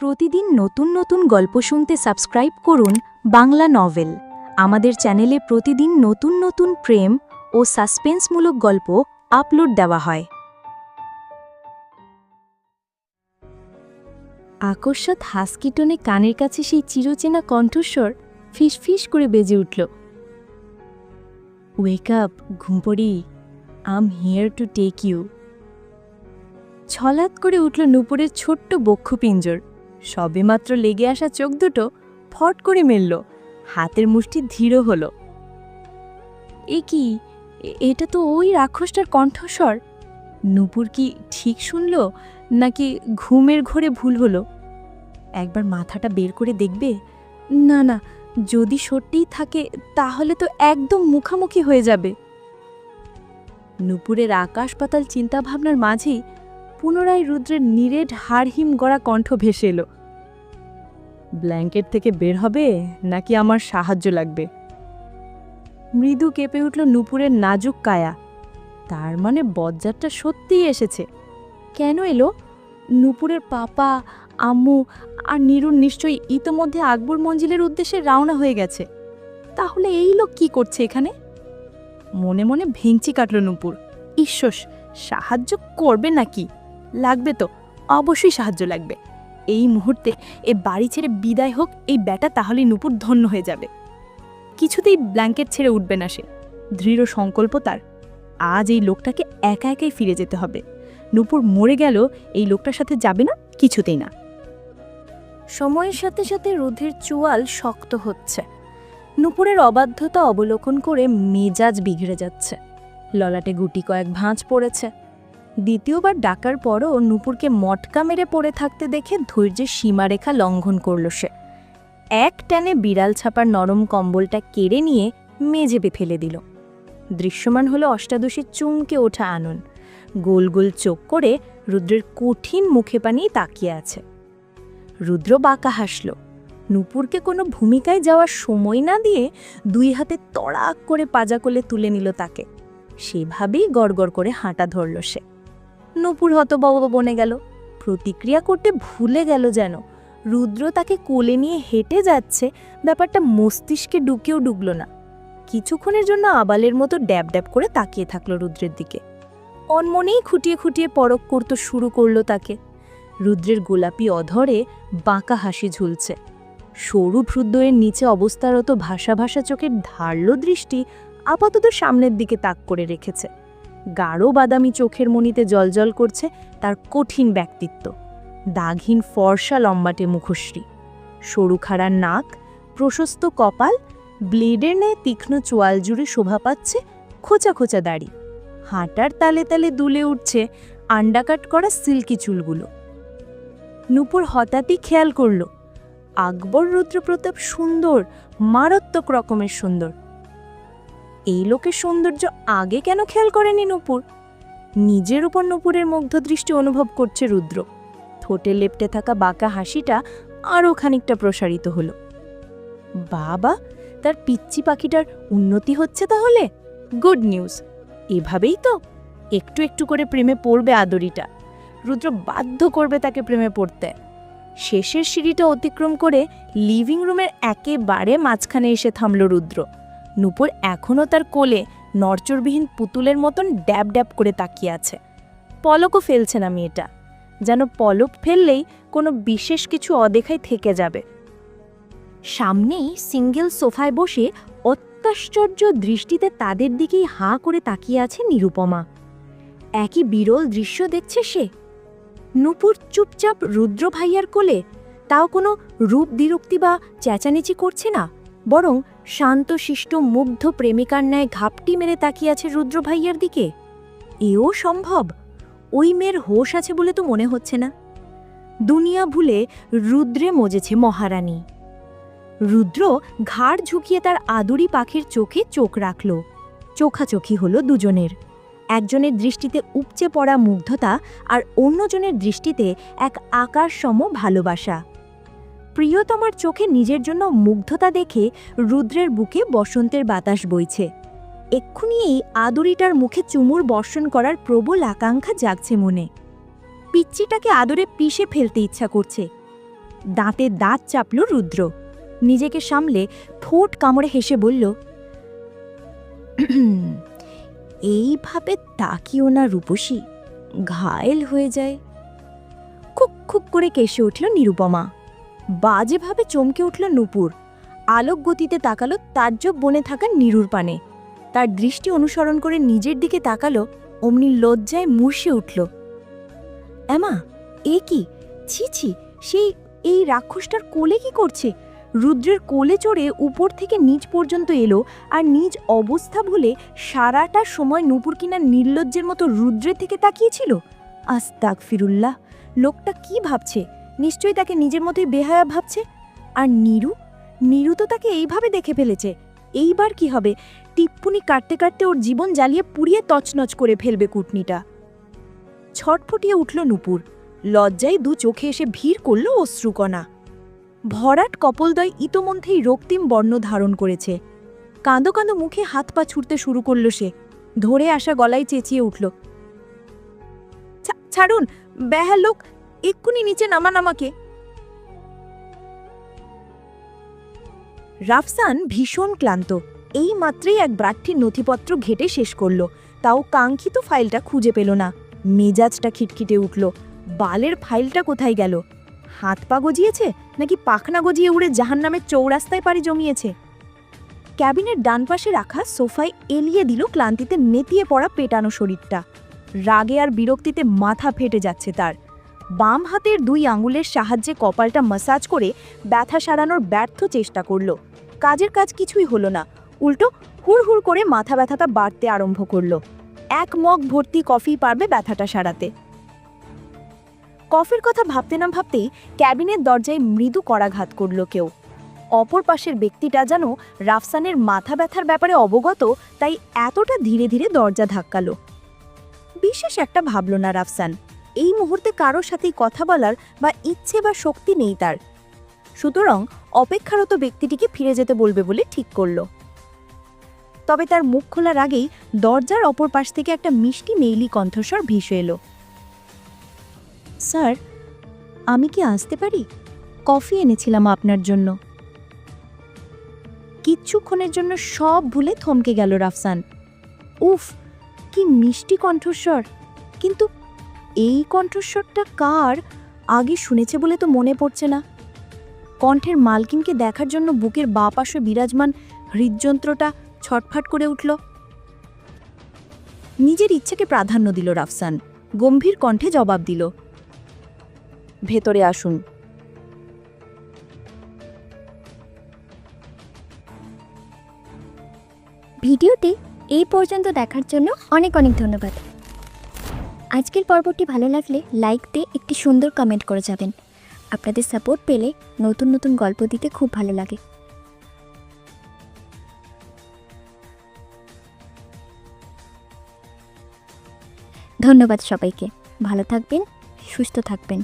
প্রতিদিন নতুন নতুন গল্প শুনতে সাবস্ক্রাইব করুন বাংলা নভেল। আমাদের চ্যানেলে প্রতিদিন নতুন নতুন প্রেম ও সাসপেন্সমূলক গল্প আপলোড দেওয়া হয়। আকস্মাত হাসকিটনে কানের কাছে সেই চিরচেনা কণ্ঠস্বর ফিস ফিস করে বেজে উঠল। Wake up ঘুমপড়ি। I'm here to take you ছলাৎ করে উঠল নূপুরের ছোট্ট বক্ষপিঞ্জর। সবেমাত্র লেগে আসা চোখ দুটো ফট করে মেলল। হাতের মুষ্টি ধীর হল। এ কি? এটা তো ওই রাক্ষসটার কণ্ঠস্বর? নূপুর কি ঠিক শুনল, নাকি ঘুমের ঘোরে ভুল হলো? একবার মাথাটা বের করে দেখবে? না না, যদি সত্যিই থাকে, তাহলে তো একদম মুখামুখি হয়ে যাবে। নূপুরের আকাশ পাতাল চিন্তাভাবনার মাঝেই পুনরায় রুদ্রের নিরেট হাড়হিম গড়া কণ্ঠ ভেসে এলো। ব্ল্যাঙ্কেট থেকে বের হবে নাকি আমার সাহায্য লাগবে? মৃদু কেঁপে উঠল নূপুরের নাজুক কায়া। তার মানে বজ্জারটা সত্যিই এসেছে। কেন এলো? নূপুরের পাপা, আম্মু আর নিরুর নিশ্চয়ই ইতোমধ্যে আকবর মঞ্জিলের উদ্দেশ্যে রওনা হয়ে গেছে। তাহলে এই লোক কি করছে এখানে? মনে মনে ভেঙচি কাটল নূপুর। ঈশ্বর সাহায্য করবে নাকি? লাগবে তো, অবশ্যই সাহায্য লাগবে। এই মুহূর্তে এ বাড়ি ছেড়ে বিদায় হোক, এই ব্যাটা তাহলেই নূপুর ধন্য হয়ে যাবে। কিছুতেই ব্ল্যাঙ্কেট ছেড়ে উঠবে না সে। দৃঢ় সংকল্প তার। আজ এই লোকটাকে একা একাই ফিরে যেতে হবে। নূপুর মরে গেল, এই লোকটার সাথে যাবে না, কিছুতেই না। সময়ের সাথে সাথে রোধের চোয়াল শক্ত হচ্ছে। নূপুরের অবাধ্যতা অবলোকন করে মেজাজ বিগড়ে যাচ্ছে। ললাটে গুটি কয়েক ভাঁজ পড়েছে। দ্বিতীয়বার ডাকার পরও নূপুরকে মটকা মেরে পড়ে থাকতে দেখে ধৈর্যের সীমারেখা লঙ্ঘন করল সে। এক টানে বিড়াল ছাপার নরম কম্বলটা কেড়ে নিয়ে মেঝেবে ফেলে দিল। দৃশ্যমান হলো অষ্টাদশীর চুমকে ওঠা আনন। গোল গোল চোখ করে রুদ্রের কঠিন মুখে পানি তাকিয়ে আছে। রুদ্র বাঁকা হাসল। নূপুরকে কোনো ভূমিকায় যাওয়ার সময় না দিয়ে দুই হাতে তড়াক করে পাজা কোলে তুলে নিল তাকে। সেভাবেই গড়গড় করে হাঁটা ধরল সে। নূপুর হতবব বনে গেল। প্রতিক্রিয়া করতে ভুলে গেল যেন। রুদ্র তাকে কোলে নিয়ে হেঁটে যাচ্ছে, ব্যাপারটা মস্তিষ্কে ঢুকেও ডুবল না। কিছুক্ষণের জন্য আবালের মতো ড্যাব ড্যাব করে তাকিয়ে থাকল রুদ্রের দিকে। অনমনেই খুঁটিয়ে খুঁটিয়ে পরক করতে শুরু করল তাকে। রুদ্রের গোলাপি অধরে বাঁকা হাসি ঝুলছে। সরু ভ্রুদ্দয়ের নিচে অবস্থারত ভাষা ভাষা চোখের ধারালো দৃষ্টি আপাতত সামনের দিকে তাক করে রেখেছে। গাঢ় বাদামি চোখের মনিতে জলজল করছে তার কঠিন ব্যক্তিত্ব। দাগহীন ফর্সা লম্বাটে মুখশ্রী। সরু খাড়ার নাক, প্রশস্ত কপাল, ব্লেডের ন্যায় তীক্ষ্ণ চোয়াল জুড়ে শোভা পাচ্ছে খোঁচা খোঁচা দাড়ি। হাঁটার তালে তালে দুলে উঠছে আন্ডাকাট করা সিল্কি চুলগুলো। নূপুর হঠাৎই খেয়াল করল, আকবর রুদ্রপ্রতাপ সুন্দর, মারাত্মক রকমের সুন্দর। এই লোকের সৌন্দর্য আগে কেন খেয়াল করেনি নূপুর? নিজের উপর নূপুরের মুগ্ধ দৃষ্টি অনুভব করছে রুদ্র। ঠোঁটে লেপটে থাকা বাঁকা হাসিটা আরও খানিকটা প্রসারিত হলো। বাবা, তার পিচ্চি পাখিটার উন্নতি হচ্ছে তাহলে? Good news. এভাবেই তো। একটু একটু করে প্রেমে পড়বে আদরিটা। রুদ্র বাধ্য করবে তাকে প্রেমে পড়তে। শেষের সিঁড়িটা অতিক্রম করে লিভিং রুমের একেবারে মাঝখানে এসে থামল রুদ্র। নূপুর এখনও তার কোলে নরচরবিহীন পুতুলের মতন ড্যাব ড্যাব করে তাকিয়ে আছে। পলকও ফেলছে না মেয়েটা। যেন পলক ফেললেই কোনো বিশেষ কিছু অদেখাই থেকে যাবে। সামনেই সিঙ্গেল সোফায় বসে অত্যাশ্চর্য দৃষ্টিতে তাদের দিকেই হাঁ করে তাকিয়ে আছে নিরুপমা। একই বিরল দৃশ্য দেখছে সে। নূপুর চুপচাপ রুদ্র ভাইয়ার কোলে, তাও কোনো রূপ বিরক্তি বা চেঁচানেচি করছে না। বরং শান্তশিষ্ট মুগ্ধ প্রেমিকার ন্যায় ঘাপটি মেরে তাকিয়ে আছে রুদ্র ভাইয়ার দিকে। এও সম্ভব? ওই মেয়ের হোশ আছে বলে তো মনে হচ্ছে না। দুনিয়া ভুলে রুদ্রে মজেছে মহারানী। রুদ্র ঘাড় ঝুঁকিয়ে তার আদুরি পাখির চোখে চোখ রাখল। চোখাচোখি হলো দুজনের। একজনের দৃষ্টিতে উপচে পড়া মুগ্ধতা আর অন্যজনের দৃষ্টিতে এক আকার সম ভালোবাসা। প্রিয়তমার চোখে নিজের জন্য মুগ্ধতা দেখে রুদ্রের বুকে বসন্তের বাতাস বইছে। এক্ষুনি এই আদরিটার মুখে চুমুর বর্ষণ করার প্রবল আকাঙ্ক্ষা জাগছে মনে। পিচ্চিটাকে আদরে পিষে ফেলতে ইচ্ছা করছে। দাঁতে দাঁত চাপল রুদ্র। নিজেকে সামলে ঠোঁট কামড়ে হেসে বলল, এইভাবে তাকিও না রূপসী, ঘায়েল হয়ে যায়। খুক খুক করে কেসে উঠল নিরুপমা। বাজেভাবে চমকে উঠল নূপুর। আলোক গতিতে তাকালো তাজ্জব বনে থাকা নিরুর পানে। তার দৃষ্টি অনুসরণ করে নিজের দিকে তাকালো, অমনি লজ্জায় মুর্ষে উঠল। এমা, এ কি? ছি ছি, সেই, এই রাক্ষসটার কোলে কি করছে? রুদ্রের কোলে চড়ে উপর থেকে নিচ পর্যন্ত এলো আর নিজ অবস্থা ভুলে সারাটা সময় নূপুর কিনা নির্লজ্জের মতো রুদ্রের থেকে তাকিয়েছিল? আস্তাক ফিরুল্লাহ লোকটা কি ভাবছে? নিশ্চয়ই তাকে নিজের মতোই বেহায়া ভাবছে। আর নীরু? নীরু তো তাকে এইভাবে দেখে ফেলেছে। এইবার কি হবে? টিপ্পুনি কাটতে কাটতে ওর জীবন জ্বালিয়ে পুড়িয়ে তছনছ করে ফেলবে কুটনিটা। ছটফটিয়ে উঠল নূপুর। লজ্জায় দু চোখে এসে ভিড় করল অশ্রুকণা। ভরাট কপলদয় ইতোমধ্যেই রক্তিম বর্ণ ধারণ করেছে। কাঁদো কাঁদো মুখে হাত পা ছুটতে শুরু করল সে। ধরে আসা গলায় চেঁচিয়ে উঠল, "ছা- ছাড়ুন বেহা লোক এক্ষুনি নিচে নামান আমাকে। রাফসান ভীষণ ক্লান্ত। এই মাত্রেই এক ব্রাট্ঠির নথিপত্র ঘেটে শেষ করল। তাও কাঙ্ক্ষিত ফাইলটা খুঁজে পেল না। মেজাজটা খিটখিটে উঠল। বালের ফাইলটা কোথায় গেল? হাত পা গজিয়েছে নাকি পাখনা গজিয়ে উড়ে জাহান নামের চৌরাস্তায় পাড়ি জমিয়েছে? ক্যাবিনের ডান পাশে রাখা সোফায় এলিয়ে দিল ক্লান্তিতে নেতিয়ে পড়া পেটানো শরীরটা। রাগে আর বিরক্তিতে মাথা ফেটে যাচ্ছে তার। বাম হাতের দুই আঙুলের সাহায্যে কপালটা মাসাজ করে ব্যথা সারানোর ব্যর্থ চেষ্টা করল। কাজের কাজ কিছুই হলো না। উল্টো হুড় হুড় করে মাথা ব্যথাটা বাড়তে আরম্ভ করল। এক মগ ভর্তি কফি পারবে ব্যথাটা সারাতে। কফির কথা ভাবতে না ভাবতেই ক্যাবিনের দরজায় মৃদু করাঘাত করল কেউ। অপর পাশের ব্যক্তিটা যেন রাফসানের মাথা ব্যথার ব্যাপারে অবগত, তাই এতটা ধীরে ধীরে দরজা ধাক্কালো। বিশেষ একটা ভাবল না রাফসান। এই মুহূর্তে কারোর সাথেই কথা বলার বা ইচ্ছে বা শক্তি নেই তার। সুতরাং অপেক্ষারত ব্যক্তিটিকে ফিরে যেতে বলবে বলে ঠিক করল। তবে তার মুখ খোলার আগেই দরজার অপর পাশ থেকে একটা মিষ্টি মেইলি কণ্ঠস্বর ভেসে এলো। স্যার, আমি কি আসতে পারি? কফি এনেছিলাম আপনার জন্য। কিচ্ছুক্ষণের জন্য সব ভুলে থমকে গেল রাফসান। উফ, কি মিষ্টি কণ্ঠস্বর। কিন্তু এই কণ্ঠস্বরটা কার? আগে শুনেছে বলে তো মনে পড়ছে না। কণ্ঠের মালকিনকে দেখার জন্য বুকের বা পাশে বিরাজমান হৃদযন্ত্রটা ছটফট করে উঠল। নিজের ইচ্ছাকে প্রাধান্য দিল রাফসান। গম্ভীর কণ্ঠে জবাব দিল, ভেতরে আসুন। ভিডিওটি এই পর্যন্ত দেখার জন্য অনেক অনেক ধন্যবাদ। আজকের পর্বটি ভালো লাগলে লাইক দিয়ে একটি সুন্দর কমেন্ট করে যাবেন। আপনাদের সাপোর্ট পেলে নতুন নতুন গল্প দিতে খুব ভালো লাগে। ধন্যবাদ সবাইকে। ভালো থাকবেন, সুস্থ থাকবেন।